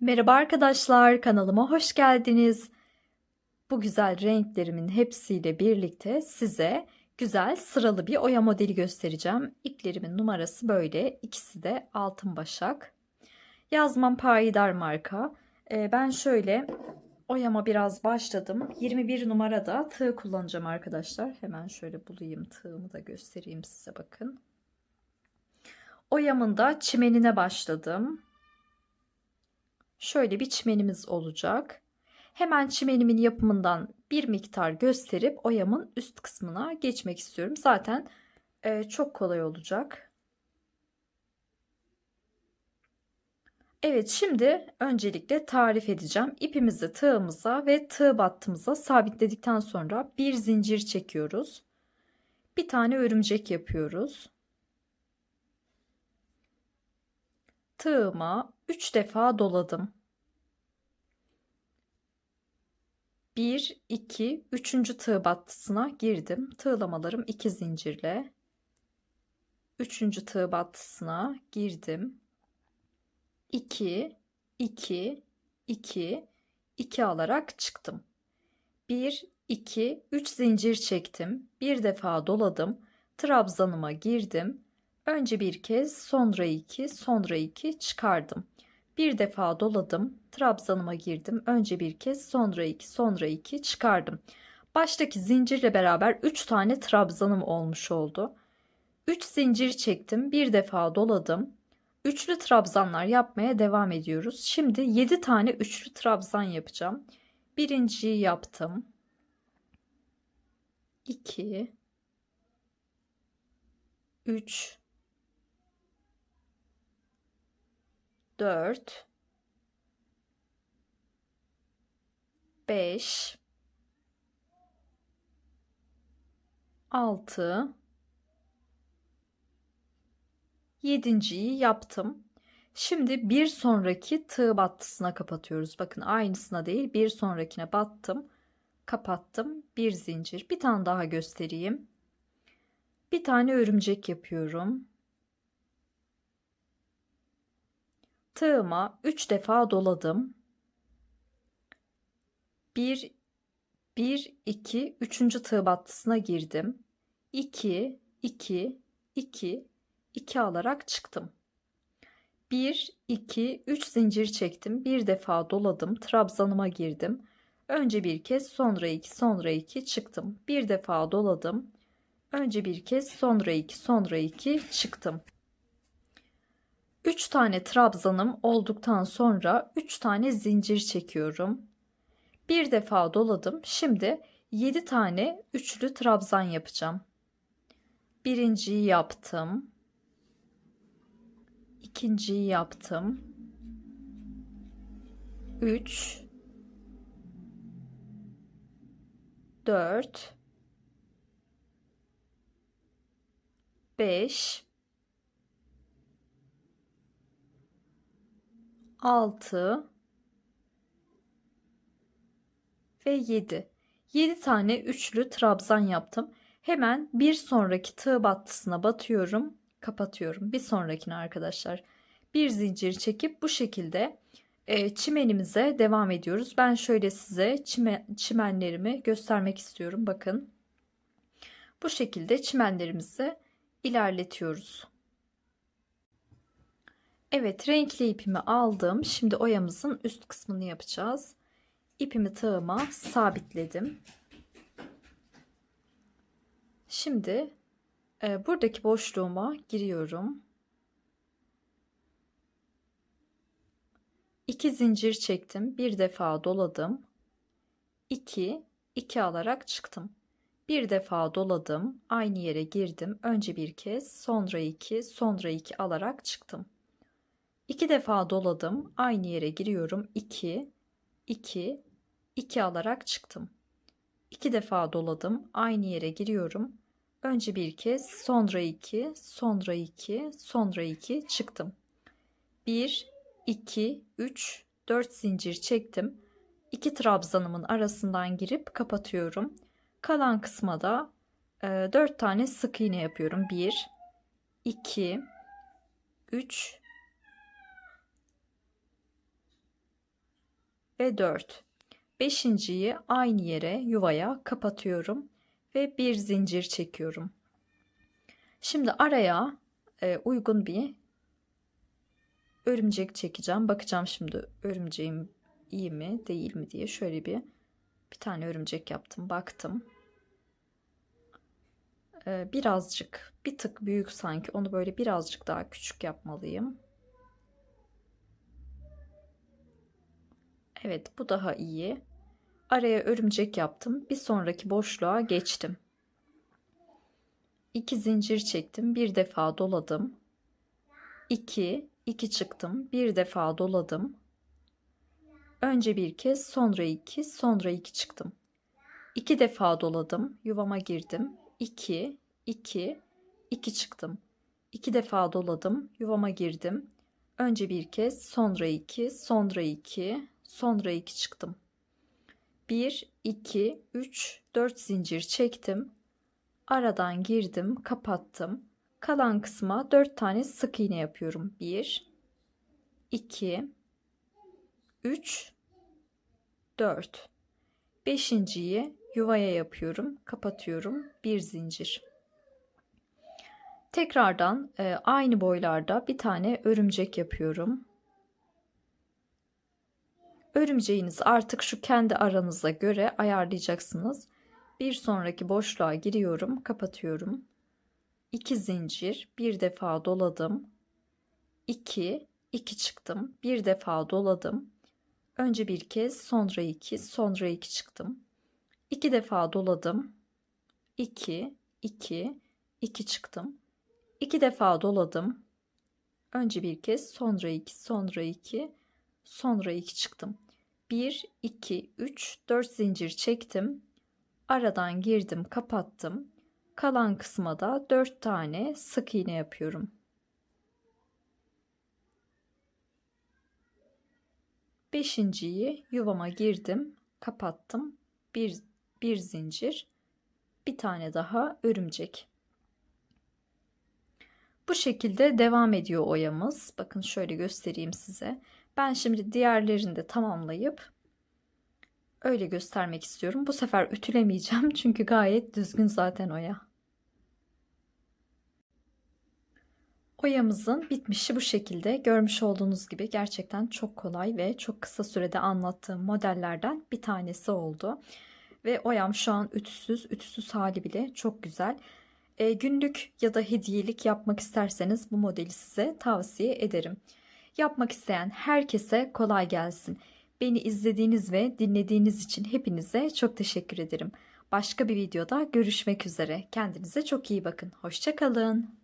Merhaba arkadaşlar, kanalıma hoş geldiniz. Bu güzel renklerimin hepsiyle birlikte size güzel sıralı bir oya modeli göstereceğim. İplerimin numarası böyle, ikisi de altın başak. Yazmam Payidar marka. Ee, ben şöyle oyama biraz başladım. 21 numarada tığ kullanacağım arkadaşlar. Hemen şöyle bulayım tığımı da göstereyim size bakın. Oyamın da çimenine başladım şöyle bir çimenimiz olacak. Hemen çimenimin yapımından bir miktar gösterip oyamın üst kısmına geçmek istiyorum. Zaten e, çok kolay olacak. Evet şimdi öncelikle tarif edeceğim. İpimizi tığımıza ve tığ battımıza sabitledikten sonra bir zincir çekiyoruz. Bir tane örümcek yapıyoruz. Tığıma 3 defa doladım. 1, 2, 3. tığ battısına girdim. Tığlamalarım 2 zincirle. 3. tığ battısına girdim. 2, 2, 2, 2 alarak çıktım. 1, 2, 3 zincir çektim. Bir defa doladım. Trabzanıma girdim. Önce bir kez, sonra iki, sonra iki çıkardım. Bir defa doladım. Trabzanıma girdim. Önce bir kez, sonra iki, sonra iki çıkardım. Baştaki zincirle beraber 3 tane trabzanım olmuş oldu. 3 zincir çektim. Bir defa doladım. Üçlü trabzanlar yapmaya devam ediyoruz. Şimdi 7 tane üçlü trabzan yapacağım. Birinciyi yaptım. 2 3 4 5 6 yedinciyi yaptım. Şimdi bir sonraki tığ battısına kapatıyoruz. Bakın aynısına değil bir sonrakine battım. Kapattım. Bir zincir. Bir tane daha göstereyim. Bir tane örümcek yapıyorum. Tığıma 3 defa doladım. 1 1 2 3. tığ battısına girdim. 2 2 2 2 alarak çıktım. 1 2 3 zincir çektim. Bir defa doladım. Trabzanıma girdim. Önce bir kez, sonra iki, sonra iki çıktım. Bir defa doladım. Önce bir kez, sonra iki, sonra iki çıktım. 3 tane trabzanım olduktan sonra 3 tane zincir çekiyorum. Bir defa doladım. Şimdi 7 tane üçlü trabzan yapacağım. Birinciyi yaptım. İkinciyi yaptım. 3 4 5 6 ve 7. 7 tane üçlü trabzan yaptım. Hemen bir sonraki tığ battısına batıyorum, kapatıyorum. Bir sonrakine arkadaşlar. Bir zincir çekip bu şekilde e, çimenimize devam ediyoruz. Ben şöyle size çime, çimenlerimi göstermek istiyorum. Bakın. Bu şekilde çimenlerimizi ilerletiyoruz. Evet renkli ipimi aldım. Şimdi oyamızın üst kısmını yapacağız. İpimi tığıma sabitledim. Şimdi e, buradaki boşluğuma giriyorum. İki zincir çektim. Bir defa doladım. 2 2 alarak çıktım. Bir defa doladım. Aynı yere girdim. Önce bir kez, sonra iki, sonra iki alarak çıktım. İki defa doladım. Aynı yere giriyorum. 2 2 2 alarak çıktım. İki defa doladım. Aynı yere giriyorum. Önce bir kez, sonra 2, sonra 2, sonra 2 çıktım. 1 2 3 4 zincir çektim. 2 trabzanımın arasından girip kapatıyorum. Kalan kısma da e, 4 tane sık iğne yapıyorum. 1 2 3 ve 4. Beşinciyi aynı yere yuvaya kapatıyorum ve bir zincir çekiyorum. Şimdi araya e, uygun bir örümcek çekeceğim. Bakacağım şimdi örümceğim iyi mi değil mi diye şöyle bir bir tane örümcek yaptım. Baktım. Ee, birazcık bir tık büyük sanki. Onu böyle birazcık daha küçük yapmalıyım. Evet bu daha iyi. Araya örümcek yaptım. Bir sonraki boşluğa geçtim. İki zincir çektim. Bir defa doladım. 2 2 çıktım. Bir defa doladım. Önce bir kez, sonra iki, sonra iki çıktım. İki defa doladım. Yuvama girdim. 2 2 2 çıktım. İki defa doladım. Yuvama girdim. Önce bir kez, sonra iki, sonra iki, sonra iki çıktım. 1 2 3 4 zincir çektim. Aradan girdim, kapattım. Kalan kısma 4 tane sık iğne yapıyorum. 1 2 3 4 Beşinciyi yuvaya yapıyorum. Kapatıyorum. Bir zincir. Tekrardan e, aynı boylarda bir tane örümcek yapıyorum. Örümceğiniz artık şu kendi aranıza göre ayarlayacaksınız. Bir sonraki boşluğa giriyorum, kapatıyorum. 2 zincir, bir defa doladım. 2 2 çıktım. Bir defa doladım. Önce bir kez, sonra 2, sonra 2 çıktım. 2 defa doladım. 2 2 2 çıktım. 2 defa doladım. Önce bir kez, sonra 2, sonra 2, sonra 2 çıktım. 1 2 3 4 zincir çektim. Aradan girdim, kapattım. Kalan kısma da 4 tane sık iğne yapıyorum. Beşinciyi yuvama girdim, kapattım. Bir, bir zincir, bir tane daha örümcek. Bu şekilde devam ediyor oyamız. Bakın şöyle göstereyim size. Ben şimdi diğerlerini de tamamlayıp öyle göstermek istiyorum. Bu sefer ütülemeyeceğim çünkü gayet düzgün zaten oya. Oyamızın bitmişi bu şekilde. Görmüş olduğunuz gibi gerçekten çok kolay ve çok kısa sürede anlattığım modellerden bir tanesi oldu. Ve oyam şu an ütüsüz, ütüsüz hali bile çok güzel. E, günlük ya da hediyelik yapmak isterseniz bu modeli size tavsiye ederim. Yapmak isteyen herkese kolay gelsin. Beni izlediğiniz ve dinlediğiniz için hepinize çok teşekkür ederim. Başka bir videoda görüşmek üzere. Kendinize çok iyi bakın. Hoşçakalın.